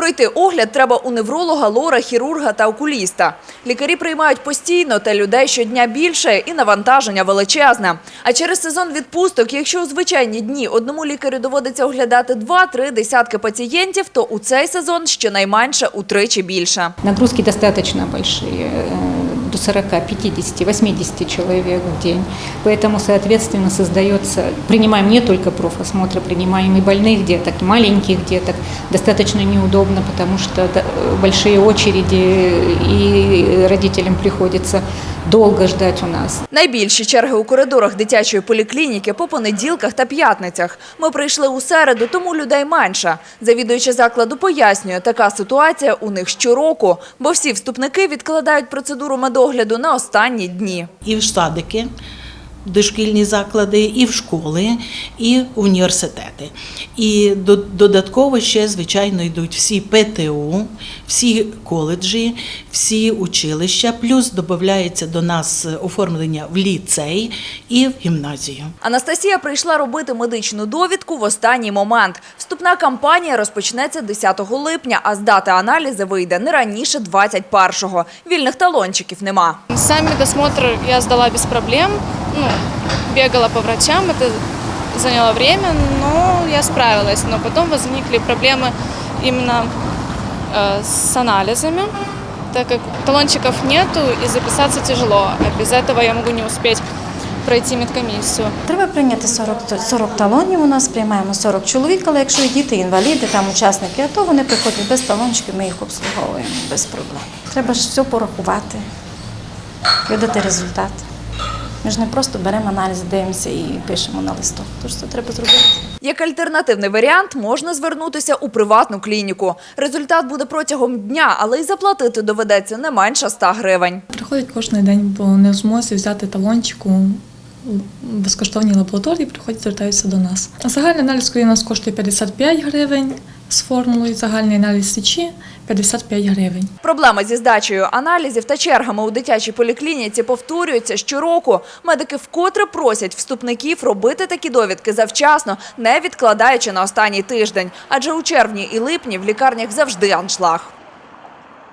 Пройти огляд треба у невролога, лора, хірурга та окуліста. Лікарі приймають постійно, та людей щодня більше і навантаження величезне. А через сезон відпусток, якщо у звичайні дні одному лікарю доводиться оглядати два-три десятки пацієнтів, то у цей сезон щонайменше утричі більше. Нагрузки достаточно большие, э, до 40, 50, 80 человек в день. Поэтому, соответственно, создается, принимаем не только профосмотры, принимаем и больных деток, и маленьких деток. Достаточно неудобно, потому что да, большие очереди, и родителям приходится долго ждать у нас. Найбільші черги у коридорах дитячої поліклініки по понеділках та п'ятницях. Ми прийшли у середу, тому людей менше. Завідуюча закладу пояснює, така ситуація у них щороку, бо всі вступники відкладають процедуру медогляду на останні дні. і в садики, дошкільні заклади, і в школи, і в університети. І до- додатково ще, звичайно, йдуть всі ПТУ, всі коледжі, всі училища, плюс додається до нас оформлення в ліцей і в гімназію. Анастасія прийшла робити медичну довідку в останній момент. Вступна кампанія розпочнеться 10 липня, а здати аналізи вийде не раніше 21-го. Вільних талончиків нема. Сам медосмотр я сдала без проблем Ну, бегала по врачам, это заняло время, но я справилась. Но потом возникли проблемы именно э, с анализами, так как талончиков нету и записаться тяжело. А без этого я могу не успеть пройти медкомиссию. Треба прийняти 40, т- 40 талонів. У нас приймаємо 40 чоловік, але якщо є діти, інваліди, там учасники АТО, вони приходять без талончиків, ми їх обслуговуємо без проблем. Треба ж все порахувати, видати результат. Ми ж не просто беремо аналіз, дивимося і пишемо на листок. Тож це треба зробити. Як альтернативний варіант, можна звернутися у приватну клініку. Результат буде протягом дня, але й заплатити доведеться не менше 100 гривень. Приходять кожен день, бо не в змозі взяти талончик у безкоштовній лабораторії, приходять, звертаються до нас. Загальний аналіз крові у нас коштує 55 гривень з формулою, загальний аналіз сечі 55 гривень. Проблема зі здачею аналізів та чергами у дитячій поліклініці повторюється щороку. Медики вкотре просять вступників робити такі довідки завчасно, не відкладаючи на останній тиждень. Адже у червні і липні в лікарнях завжди аншлаг.